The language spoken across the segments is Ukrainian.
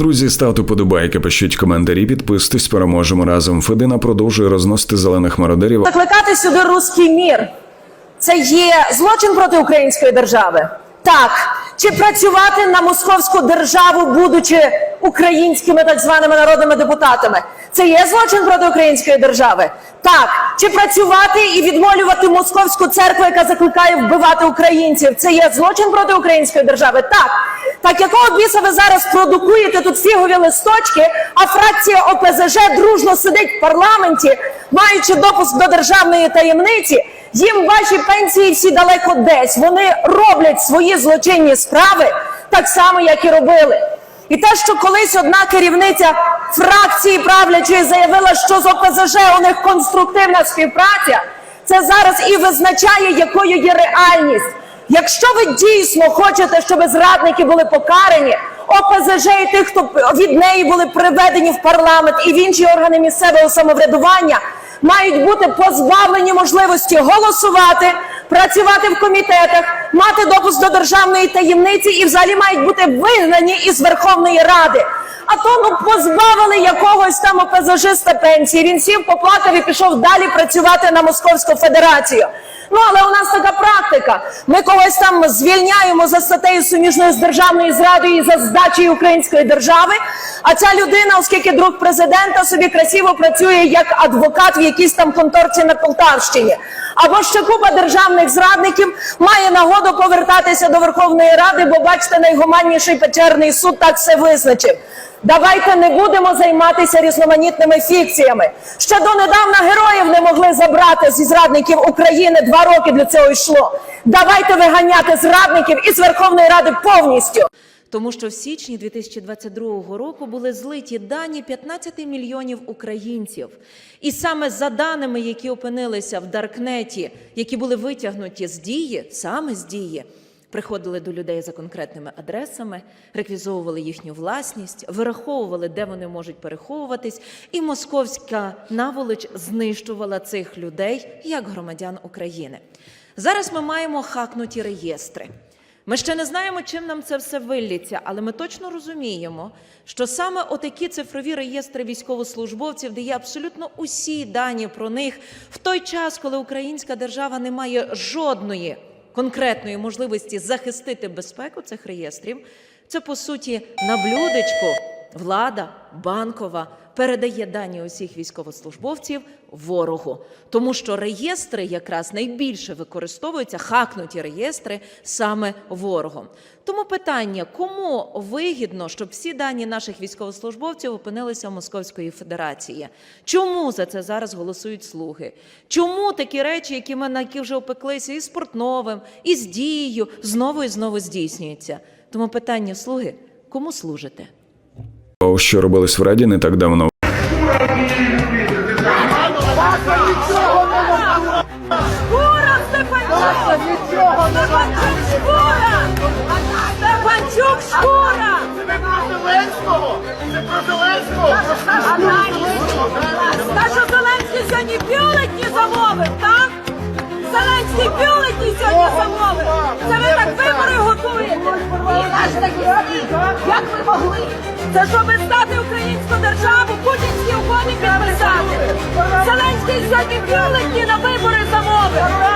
Друзі, ставте подобайки, пишіть коментарі, підписуйтесь, переможемо разом. Федина продовжує розносити зелених мародерів. Закликати сюди руський мір це є злочин проти української держави. Так, чи працювати на московську державу, будучи українськими так званими народними депутатами, це є злочин проти української держави. Так, чи працювати і відмолювати московську церкву, яка закликає вбивати українців, це є злочин проти української держави. Так, так якого біса ви зараз продукуєте тут фігові листочки, а фракція ОПЗЖ дружно сидить в парламенті, маючи допуск до державної таємниці. Їм ваші пенсії всі далеко десь. Вони роблять свої злочинні справи так само, як і робили. І те, що колись одна керівниця фракції правлячої заявила, що з ОПЗЖ у них конструктивна співпраця, це зараз і визначає, якою є реальність. Якщо ви дійсно хочете, щоб зрадники були покарані, ОПЗЖ і тих, хто від неї були приведені в парламент і в інші органи місцевого самоврядування, мають бути позбавлені можливості голосувати, працювати в комітетах, мати допуск до державної таємниці і взагалі мають бути вигнані із Верховної Ради. А то ну позбавили якогось там ОПЗЖиста пенсії. Він сів, поплакав і пішов далі працювати на Московську Федерацію. Ну але у нас така практика. Ми когось там звільняємо за статтею суміжною з державною зрадою і за здачею української держави. А ця людина, оскільки друг президента, собі красиво працює як адвокат в якійсь там конторці на Полтавщині. Або ще купа державних зрадників має нагоду повертатися до Верховної Ради, бо бачите, найгуманніший печерний суд так все визначив. Давайте не будемо займатися різноманітними фікціями. Ще донедавна героїв не могли забрати зі зрадників України. Два роки для цього йшло. Давайте виганяти зрадників із Верховної Ради повністю. Тому що в січні 2022 року були злиті дані 15 мільйонів українців. І саме за даними, які опинилися в Даркнеті, які були витягнуті з дії, саме з дії, приходили до людей за конкретними адресами, реквізовували їхню власність, вираховували, де вони можуть переховуватись, і московська наволоч знищувала цих людей як громадян України. Зараз ми маємо хакнуті реєстри. Ми ще не знаємо, чим нам це все виллється, але ми точно розуміємо, що саме отакі цифрові реєстри військовослужбовців, де є абсолютно усі дані про них, в той час, коли українська держава не має жодної конкретної можливості захистити безпеку цих реєстрів, це по суті на блюдечку влада банкова передає дані усіх військовослужбовців ворогу, тому що реєстри якраз найбільше використовуються, хакнуті реєстри саме ворогом. Тому питання, кому вигідно, щоб всі дані наших військовослужбовців опинилися в Московської Федерації? Чому за це зараз голосують слуги? Чому такі речі, які ми на які вже опеклися, і з Портновим, і з дією, знову і знову здійснюються? Тому питання слуги, кому служите? Що робилось в раді не так давно. Стефанчук шкура! Це не про Зеленського! Це про Зеленського! Та що Зеленський сьогодні бюлетні замовив, так? Зеленський бюлетні сьогодні замовив. Це ви так вибори готуєте. І наш такі Як ви могли? Це щоб стати українську державу, путінські угоди підписати. Зеленський сьогодні бюлетні на вибори замовив.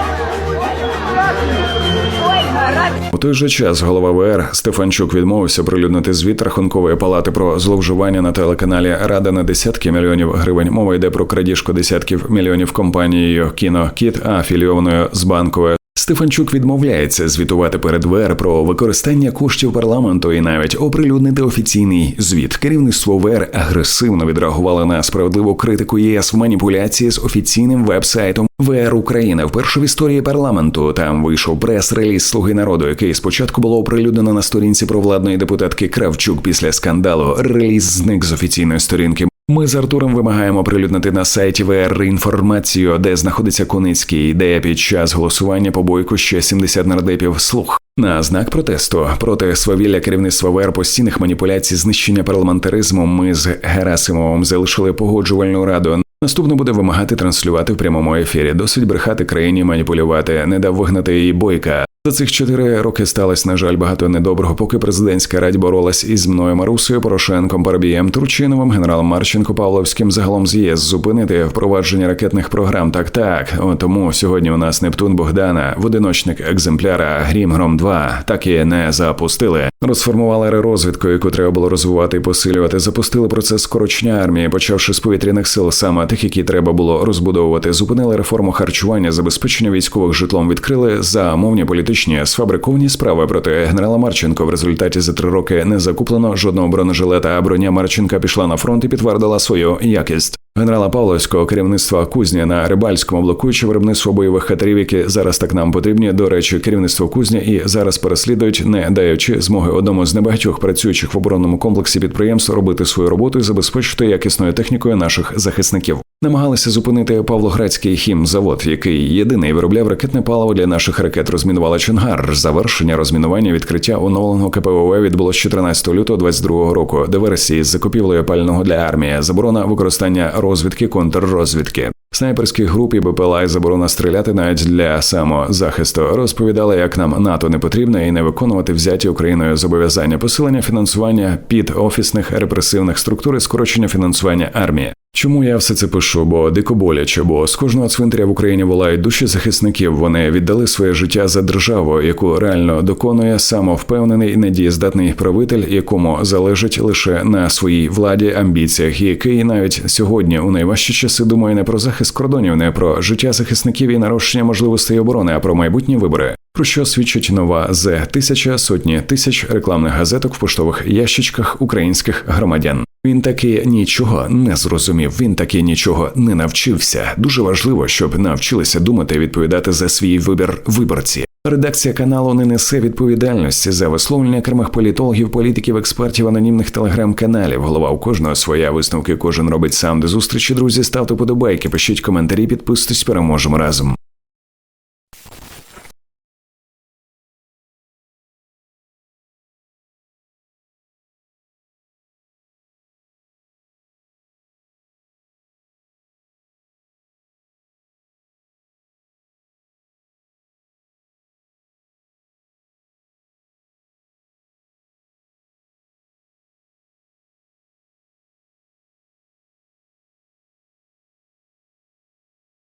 У той же час голова ВР Стефанчук відмовився прилюднити звіт рахункової палати про зловживання на телеканалі Рада на десятки мільйонів гривень. Мова йде про крадіжку десятків мільйонів компанією «Кінокіт», афілійованою з банковою. Стефанчук відмовляється звітувати перед ВР про використання коштів парламенту і навіть оприлюднити офіційний звіт. Керівництво ВР агресивно відреагувало на справедливу критику ЄС в маніпуляції з офіційним веб-сайтом ВР Україна. Вперше в історії парламенту там вийшов прес-реліз Слуги народу, який спочатку було оприлюднено на сторінці провладної депутатки Кравчук після скандалу. Реліз зник з офіційної сторінки. Ми з Артуром вимагаємо оприлюднити на сайті ВР інформацію, де знаходиться Куницький, де під час голосування по бойку ще 70 нардепів слух. На знак протесту проти свавілля керівництва ВР постійних маніпуляцій, знищення парламентаризму. Ми з Герасимовим залишили погоджувальну раду. Наступно буде вимагати транслювати в прямому ефірі. Досить брехати країні, маніпулювати. Не дав вигнати її бойка. За цих чотири роки сталося, на жаль, багато недоброго, поки президентська радь боролась із мною Марусою, Порошенком, Парабієм, Турчиновим, генералом Марченко, Павловським, загалом з ЄС зупинити впровадження ракетних програм. Так, так. Тому сьогодні у нас Нептун Богдана, в одиночник екземпляра Грім Гром 2 так і не запустили. Розформували аеророзвідку, яку треба було розвивати і посилювати. Запустили процес скорочення армії, почавши з повітряних сил саме тих, які треба було розбудовувати. Зупинили реформу харчування, забезпечення військових житлом. Відкрили замовні політичні сфабриковані справи проти генерала Марченко. В результаті за три роки не закуплено жодного бронежилета. А броня Марченка пішла на фронт і підтвердила свою якість. Генерала Павловського керівництва кузні на рибальському блокуючи виробництво бойових катерів, які зараз так нам потрібні. До речі, керівництво кузні і зараз переслідують, не даючи змоги одному з небагатьох працюючих в оборонному комплексі підприємств робити свою роботу і забезпечити якісною технікою наших захисників. Намагалися зупинити Павлоградський хімзавод, який єдиний виробляв ракетне паливо для наших ракет. Розмінувала Чонгар. Завершення розмінування відкриття оновленого КПВВ відбулось 14 лютого 22 року. Диверсії з закупівлею пального для армії, заборона використання розвідки, контррозвідки. Снайперських груп і БПЛА і заборона стріляти навіть для самозахисту розповідали, як нам НАТО не потрібно і не виконувати взяті Україною зобов'язання посилення фінансування під офісних репресивних структур і скорочення фінансування армії. Чому я все це пишу? Бо дико боляче, бо з кожного цвинтаря в Україні волають душі захисників. Вони віддали своє життя за державу, яку реально доконує самовпевнений і недієздатний правитель, якому залежить лише на своїй владі, амбіціях, і який навіть сьогодні у найважчі часи думає не про захист кордонів, не про життя захисників і нарощення можливостей оборони, а про майбутні вибори. Про що свідчить нова з тисяча сотні тисяч рекламних газеток в поштових ящичках українських громадян. Він таки нічого не зрозумів. Він таки нічого не навчився. Дуже важливо, щоб навчилися думати і відповідати за свій вибір виборці. Редакція каналу не несе відповідальності за висловлення окремих політологів, політиків, експертів, анонімних телеграм-каналів. Голова у кожного своя висновки. Кожен робить сам. До зустрічі, друзі. Ставте подобайки, пишіть коментарі, підписуйтесь, переможемо разом.